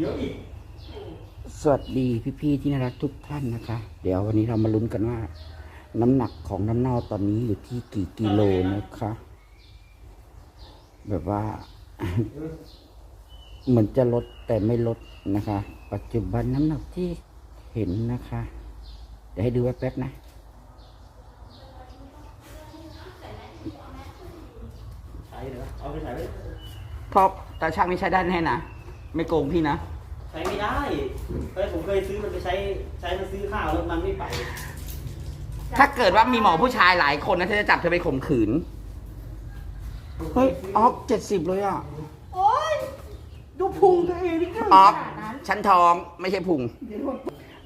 เดี๋ยวอีกสวัสดีพี่ๆที่น่ารักทุกท่านนะคะ เดี๋ยววันนี้เรามาลุ้นกันว่า น้ำหนักของน้ำเน่าตอนนี้อยู่ที่กี่กิโลนะคะ แบบว่า เหมือนจะลดแต่ไม่ลดนะคะ ปัจจุบันน้ำหนักที่เห็นนะคะ เดี๋ยวให้ดูแป๊บๆนะใช้เหรอเอาไปใช้ไปเพราะตาช่างไม่ใช้ได้แน่นะ ไม่โกงพี่นะ ใช้ไม่ได้เฮ้ยผมเคยซื้อมันไปใช้ใช้มันซื้อข้าวแล้วมันไม่ไป ถ้าเกิดว่ามีหมอผู้ชายหลายคนนะเธอจะจับเธอไปข่มขืน เฮ้ยออฟเจ็ดสิบเลยอะ โอ๊ย ดูพุงตัวเองนี่ก็ออฟขนาดนั้นชั้นท้องไม่ใช่พุง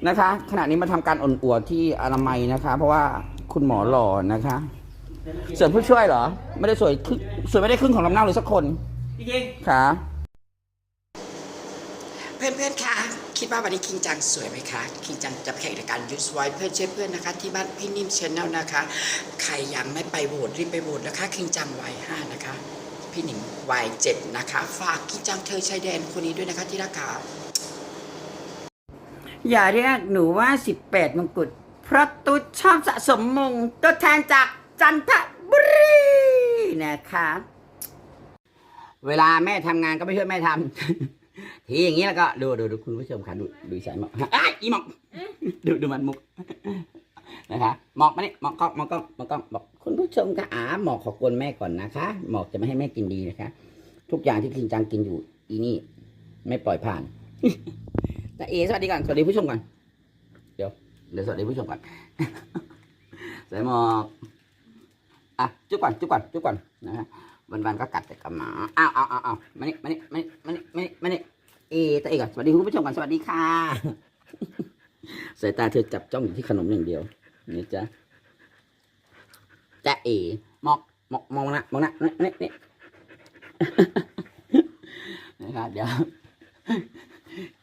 นะคะ ขณะนี้มาทำการอ่อนอัวที่อนามัยนะคะ เพราะว่าคุณหมอหล่อนะคะ ส่วนผู้ช่วยเหรอ ไม่ได้สวยครึ่งสวยไม่ได้ครึ่งของลำเน่าเลยสักคน พี่เก่งค่ะ เพื่อนๆคะคิดว่าวันนี้คิงจังสวยไหมคะคิงจังจะแข่งในการยูสไวเพื่อนเช่เพื่อนนะคะ ที่บ้านพี่นิ่มชแนลนะคะ ใครยังไม่ไปโหวตรีบไปโหวตนะคะ คิงจังวัยห้านะคะ พี่หนิงวัยเจ็ดนะคะ ฝากคิงจังเธอชายแดนคนนี้ด้วยนะคะที่รักค่ะอย่าเรียกหนูว่า 18 มงกุฎเพราะตุ๊ดชอบสะสมมงตัวแทนจากจันทบุรีนะคะ เวลาแม่ทำงานก็ไม่ช่วยแม่ทำ ทีอย่างนี้แล้วก็ดูดูดูคุณผู้ชมค่ะดูดูสายหมอกอ้ายอีหมอกดูดูมันมุกนะคะหมอกมาเนี่ยหมอกกล้องหมอกกล้องหมอกกล้องบอกคุณผู้ชมค่ะอาหมอกขอกวนแม่ก่อนนะคะหมอกจะไม่ให้แม่กินดีนะคะ ทุกอย่างที่กินจังกินอยู่ อีนี่ ไม่ปล่อยผ่านแต่เอสวัสดีก่อนสวัสดีผู้ชมก่อนเดี๋ยวเดี๋ยวสวัสดีผู้ชมก่อนใส่หมอกอะจุ๊บก่อนจุ๊บก่อนจุ๊บก่อนนะฮะ วันๆก็กัดแต่กับหมาอ้าวอ้าวอ้าวอ้าวมานี่มานี่มานี่มานี่มานี่มานี่เอตัวเองก่อนสวัสดีคุณผู้ชมก่อนสวัสดีค่ะ สายตาเธอจับจ้องอยู่ที่ขนมอย่างเดียวนี่จ้ะจ้ะเอมองมองมองนะมองนะนี่นี่นี่นะคะเดี๋ยว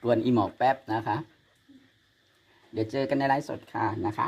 กวนอีหมอกแป๊บนะคะ เดี๋ยวเจอกันในไลฟ์สดค่ะนะคะ